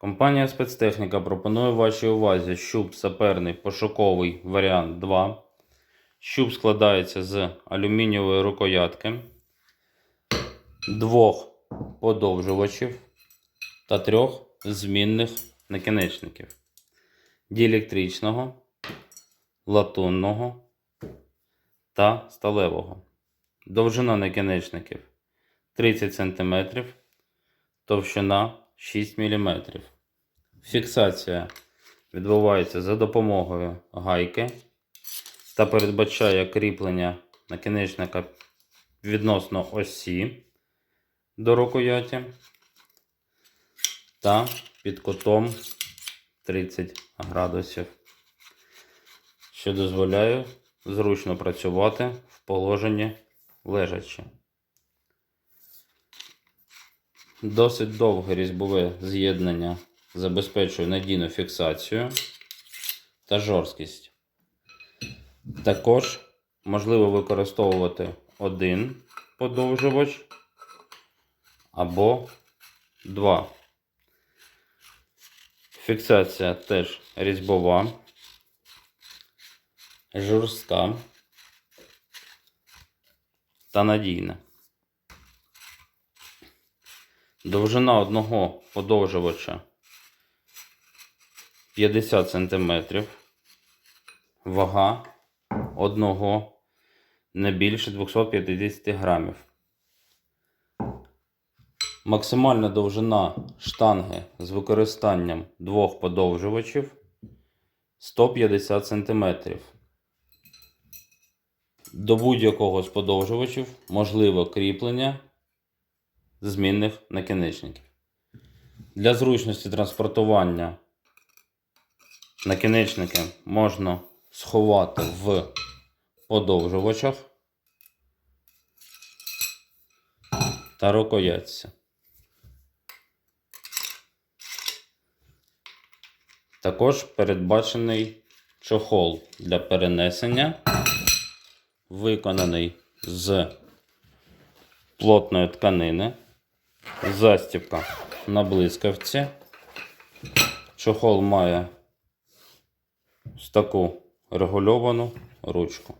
Компанія спецтехніка пропонує вашій увазі щуп саперний пошуковий варіант 2. Щуп складається з алюмінієвої рукоятки, двох подовжувачів та трьох змінних накінечників діелектричного, латунного та сталевого. Довжина накінечників 30 см, товщина 6 мм. Фіксація відбувається за допомогою гайки та передбачає кріплення накінечника відносно осі до рукояті та під кутом 30 градусів, що дозволяє зручно працювати в положенні лежачи. Досить довге різьбове з'єднання забезпечує надійну фіксацію та жорсткість. Також можливо використовувати один подовжувач або два. Фіксація теж різьбова, жорстка та надійна. Довжина одного подовжувача 50 см. Вага одного не більше 250 грамів. Максимальна довжина штанги з використанням двох подовжувачів 150 см. До будь-якого з подовжувачів можливо кріплення змінних накінечників. Для зручності транспортування накінечники можна сховати в подовжувачах та рукоятці. Також передбачений чохол для перенесення, виконаний з плотної тканини, застібка на блискавці. Чохол має ось таку регульовану ручку.